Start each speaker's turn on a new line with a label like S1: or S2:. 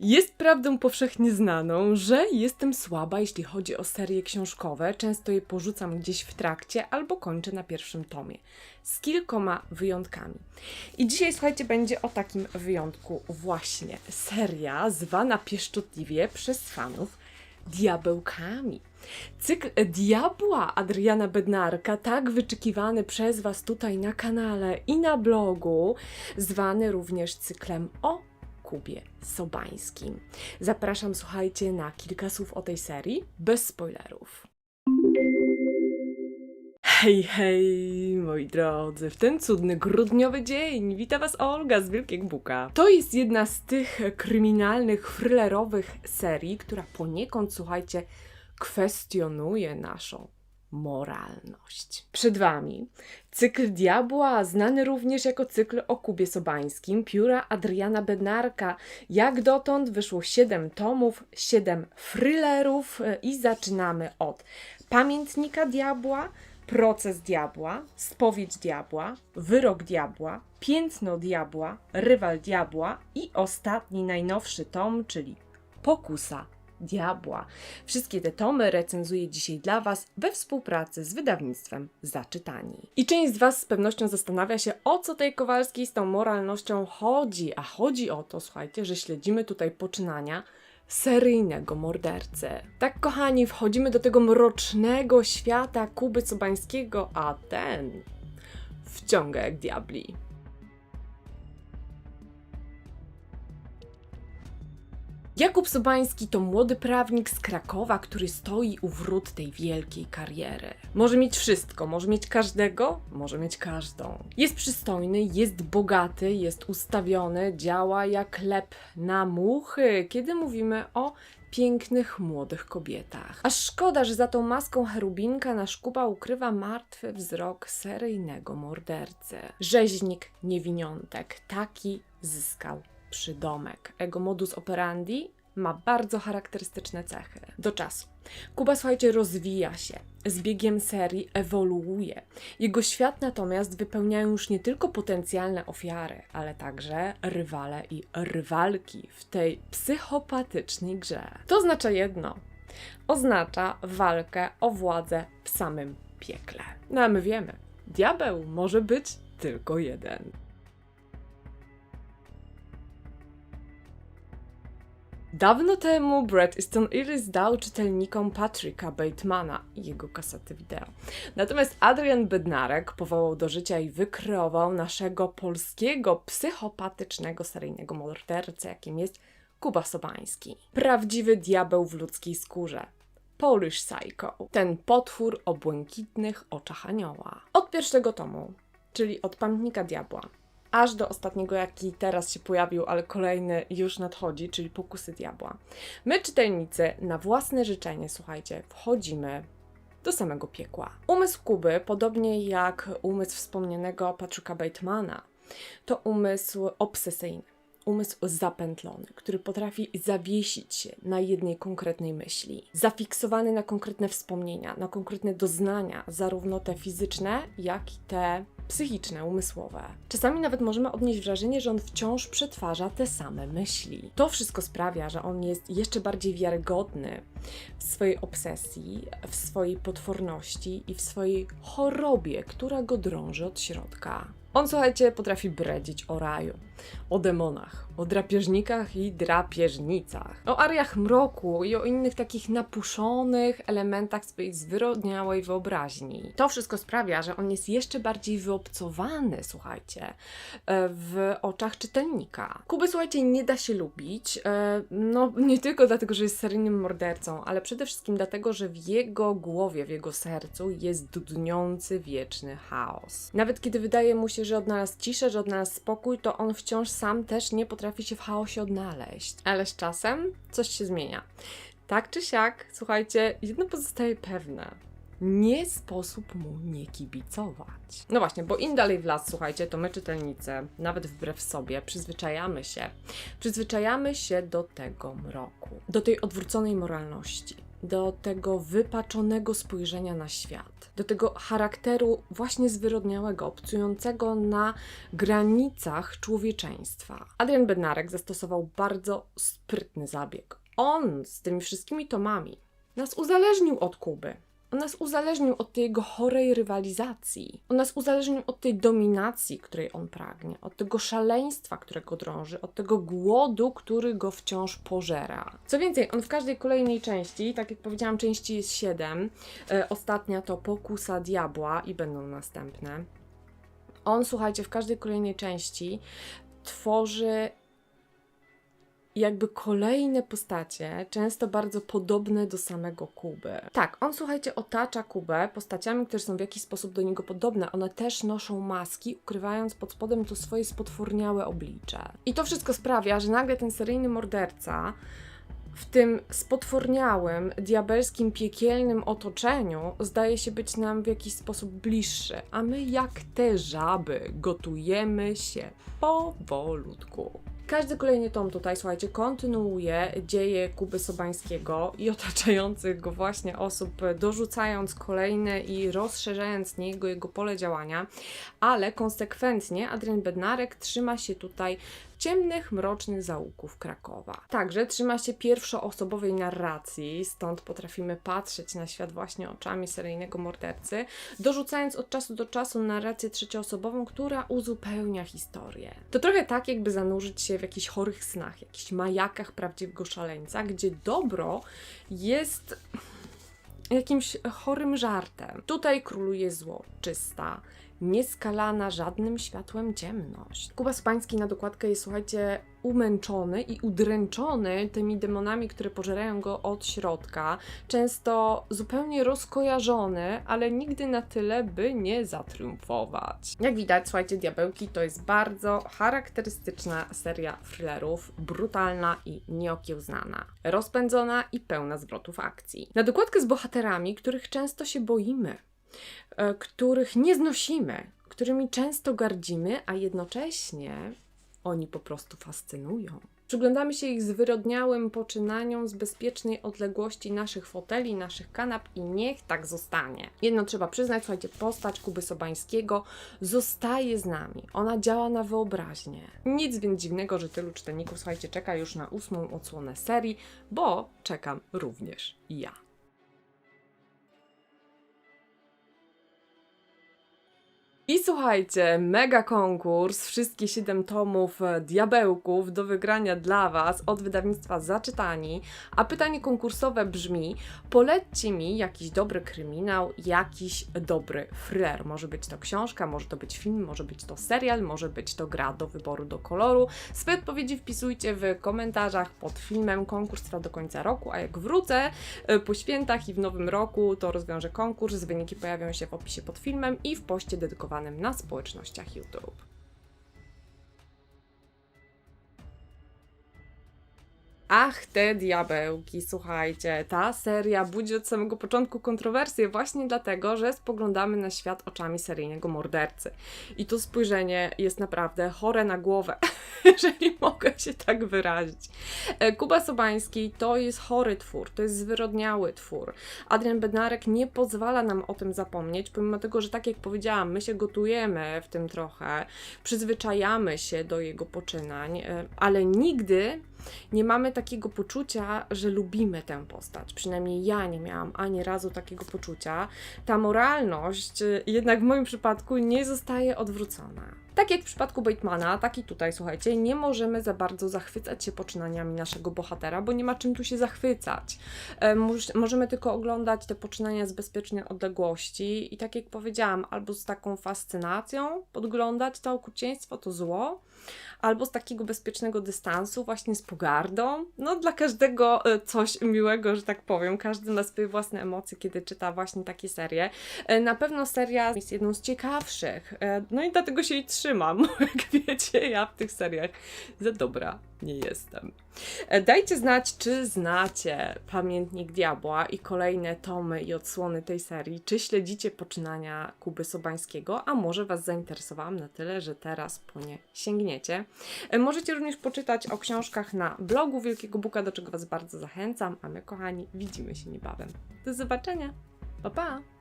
S1: Jest prawdą powszechnie znaną, że jestem słaba, jeśli chodzi o serie książkowe. Często je porzucam gdzieś w trakcie albo kończę na pierwszym tomie. Z kilkoma wyjątkami. I dzisiaj, słuchajcie, będzie o takim wyjątku właśnie. Seria zwana pieszczotliwie przez fanów Diabełkami. Cykl Diabła Adriana Bednarka, tak wyczekiwany przez Was tutaj na kanale i na blogu, zwany również cyklem o Kubie Sobańskim. Zapraszam, słuchajcie, na kilka słów o tej serii, bez spoilerów. Hej, hej, moi drodzy, w ten cudny grudniowy dzień wita Was Olga z Wielkiego Buka. To jest jedna z tych kryminalnych, thrillerowych serii, która poniekąd, słuchajcie, kwestionuje naszą moralność. Przed Wami cykl Diabła, znany również jako cykl o Kubie Sobańskim, pióra Adriana Bednarka. Jak dotąd wyszło 7 tomów, 7 thrillerów e, i zaczynamy od Pamiętnika Diabła, Proces Diabła, Spowiedź Diabła, Wyrok Diabła, Piętno Diabła, Rywal Diabła i ostatni, najnowszy tom, czyli Pokusa Diabła. Wszystkie te tomy recenzuję dzisiaj dla Was we współpracy z wydawnictwem Zaczytani. I część z Was z pewnością zastanawia się, o co tej Kowalskiej z tą moralnością chodzi. A chodzi o to, słuchajcie, że śledzimy tutaj poczynania seryjnego mordercy. Tak, kochani, wchodzimy do tego mrocznego świata Kuby Sobańskiego, a ten wciąga jak diabli. Jakub Sobański to młody prawnik z Krakowa, który stoi u wrót tej wielkiej kariery. Może mieć wszystko, może mieć każdego, może mieć każdą. Jest przystojny, jest bogaty, jest ustawiony, działa jak lep na muchy, kiedy mówimy o pięknych młodych kobietach. Aż szkoda, że za tą maską cherubinka nasz Kuba ukrywa martwy wzrok seryjnego mordercy. Rzeźnik niewiniątek, taki zyskał przydomek. Ego modus operandi ma bardzo charakterystyczne cechy. Do czasu. Kuba, słuchajcie, rozwija się. Z biegiem serii ewoluuje. Jego świat natomiast wypełniają już nie tylko potencjalne ofiary, ale także rywale i rywalki w tej psychopatycznej grze. To oznacza jedno. Oznacza walkę o władzę w samym piekle. No a my wiemy, diabeł może być tylko jeden. Dawno temu Bret Easton Ellis dał czytelnikom Patricka Batemana i jego kasety wideo. Natomiast Adrian Bednarek powołał do życia i wykreował naszego polskiego psychopatycznego seryjnego mordercę, jakim jest Kuba Sobański. Prawdziwy diabeł w ludzkiej skórze. Polish Psycho. Ten potwór o błękitnych oczach anioła. Od pierwszego tomu, czyli od Pamiętnika Diabła, aż do ostatniego, jaki teraz się pojawił, ale kolejny już nadchodzi, czyli Pokusy Diabła. My, czytelnicy, na własne życzenie, słuchajcie, wchodzimy do samego piekła. Umysł Kuby, podobnie jak umysł wspomnianego Patricka Batemana, to umysł obsesyjny. Umysł zapętlony, który potrafi zawiesić się na jednej konkretnej myśli, zafiksowany na konkretne wspomnienia, na konkretne doznania, zarówno te fizyczne, jak i te psychiczne, umysłowe. Czasami nawet możemy odnieść wrażenie, że on wciąż przetwarza te same myśli. To wszystko sprawia, że on jest jeszcze bardziej wiarygodny w swojej obsesji, w swojej potworności i w swojej chorobie, która go drąży od środka. On, słuchajcie, potrafi bredzić o raju, o demonach, o drapieżnikach i drapieżnicach, o ariach mroku i o innych takich napuszonych elementach swojej zwyrodniałej wyobraźni. To wszystko sprawia, że on jest jeszcze bardziej wyobcowany, słuchajcie, e, w oczach czytelnika. Kuby, słuchajcie, nie da się lubić, e, no nie tylko dlatego, że jest seryjnym mordercą, ale przede wszystkim dlatego, że w jego głowie, w jego sercu jest dudniący wieczny chaos. Nawet kiedy wydaje mu się, że odnalazł ciszę, że odnalazł spokój, to on wciąż sam też nie potrafi się w chaosie odnaleźć. Ale z czasem coś się zmienia. Tak czy siak, słuchajcie, jedno pozostaje pewne. Nie sposób mu nie kibicować. No właśnie, bo im dalej w las, słuchajcie, to my czytelnicy, nawet wbrew sobie, przyzwyczajamy się. Przyzwyczajamy się do tego mroku, do tej odwróconej moralności do tego wypaczonego spojrzenia na świat, do tego charakteru właśnie zwyrodniałego, obcującego na granicach człowieczeństwa. Adrian Bednarek zastosował bardzo sprytny zabieg. On z tymi wszystkimi tomami nas uzależnił od Kuby. On nas uzależnił od tej jego chorej rywalizacji. On nas uzależnił od tej dominacji, której on pragnie, od tego szaleństwa, którego drąży, od tego głodu, który go wciąż pożera. Co więcej, on w każdej kolejnej części, tak jak powiedziałam, części jest siedem. E, ostatnia to Pokusa Diabła i będą następne. On, słuchajcie, w każdej kolejnej części tworzy jakby kolejne postacie, często bardzo podobne do samego Kuby. Tak, on słuchajcie, otacza Kubę postaciami, które są w jakiś sposób do niego podobne. One też noszą maski, ukrywając pod spodem to swoje spotworniałe oblicze. I to wszystko sprawia, że nagle ten seryjny morderca w tym spotworniałym, diabelskim, piekielnym otoczeniu zdaje się być nam w jakiś sposób bliższy, a my jak te żaby gotujemy się powolutku. Każdy kolejny tom tutaj, słuchajcie, kontynuuje dzieje Kuby Sobańskiego i otaczających go właśnie osób, dorzucając kolejne i rozszerzając niego jego pole działania, ale konsekwentnie Adrian Bednarek trzyma się tutaj ciemnych, mrocznych zaułków Krakowa. Także trzyma się pierwszoosobowej narracji, stąd potrafimy patrzeć na świat właśnie oczami seryjnego mordercy, dorzucając od czasu do czasu narrację trzecioosobową, która uzupełnia historię. To trochę tak, jakby zanurzyć się w jakichś chorych snach, jakichś majakach prawdziwego szaleńca, gdzie dobro jest jakimś chorym żartem. Tutaj króluje zło, czysta, nieskalana żadnym światłem ciemność. Kuba Spański na dokładkę jest, słuchajcie, umęczony i udręczony tymi demonami, które pożerają go od środka, często zupełnie rozkojarzony, ale nigdy na tyle, by nie zatriumfować. Jak widać, słuchajcie, Diabełki to jest bardzo charakterystyczna seria thrillerów, brutalna i nieokiełznana, rozpędzona i pełna zwrotów akcji. Na dokładkę z bohaterami, których często się boimy, których nie znosimy, którymi często gardzimy, a jednocześnie oni po prostu fascynują. Przyglądamy się ich zwyrodniałym poczynaniom z bezpiecznej odległości naszych foteli, naszych kanap i niech tak zostanie. Jedno trzeba przyznać, słuchajcie, postać Kuby Sobańskiego zostaje z nami. Ona działa na wyobraźnię. Nic więc dziwnego, że tylu czytelników, słuchajcie, czeka już na ósmą odsłonę serii, bo czekam również ja. I słuchajcie, mega konkurs, wszystkie 7 tomów e, Diabełków do wygrania dla Was od wydawnictwa Zaczytani. A pytanie konkursowe brzmi: polećcie mi jakiś dobry kryminał, jakiś dobry thriller. Może być to książka, może to być film, może być to serial, może być to gra do wyboru do koloru. Swoje odpowiedzi wpisujcie w komentarzach pod filmem. Konkurs trwa do końca roku, a jak wrócę e, po świętach i w nowym roku, to rozwiążę konkurs. Wyniki pojawią się w opisie pod filmem i w poście dedykowanym na społecznościach YouTube. Ach, te diabełki, słuchajcie, ta seria budzi od samego początku kontrowersje właśnie dlatego, że spoglądamy na świat oczami seryjnego mordercy. I to spojrzenie jest naprawdę chore na głowę, jeżeli mogę się tak wyrazić. E, Kuba Sobański to jest chory twór, to jest zwyrodniały twór. Adrian Bednarek nie pozwala nam o tym zapomnieć, pomimo tego, że tak jak powiedziałam, my się gotujemy w tym trochę, przyzwyczajamy się do jego poczynań, e, ale nigdy nie mamy takiego poczucia, że lubimy tę postać. Przynajmniej ja nie miałam ani razu takiego poczucia. Ta moralność y, jednak w moim przypadku nie zostaje odwrócona. Tak jak w przypadku Batemana, tak i tutaj, słuchajcie, nie możemy za bardzo zachwycać się poczynaniami naszego bohatera, bo nie ma czym tu się zachwycać. E, moż- możemy tylko oglądać te poczynania z bezpiecznej odległości i tak jak powiedziałam, albo z taką fascynacją podglądać to okrucieństwo, to zło, albo z takiego bezpiecznego dystansu, właśnie z pogardą. No, dla każdego e, coś miłego, że tak powiem. Każdy ma swoje własne emocje, kiedy czyta właśnie takie serie. E, Na pewno seria jest jedną z ciekawszych, e, no i dlatego się jej trzymam. Jak wiecie, ja w tych seriach za dobra nie jestem. E, Dajcie znać, czy znacie Pamiętnik Diabła i kolejne tomy i odsłony tej serii, czy śledzicie poczynania Kuby Sobańskiego, a może Was zainteresowałam na tyle, że teraz po nie sięgniecie. E, Możecie również poczytać o książkach na blogu Wielkiego Buka, do czego Was bardzo zachęcam, a my, kochani, widzimy się niebawem. Do zobaczenia! Pa, pa!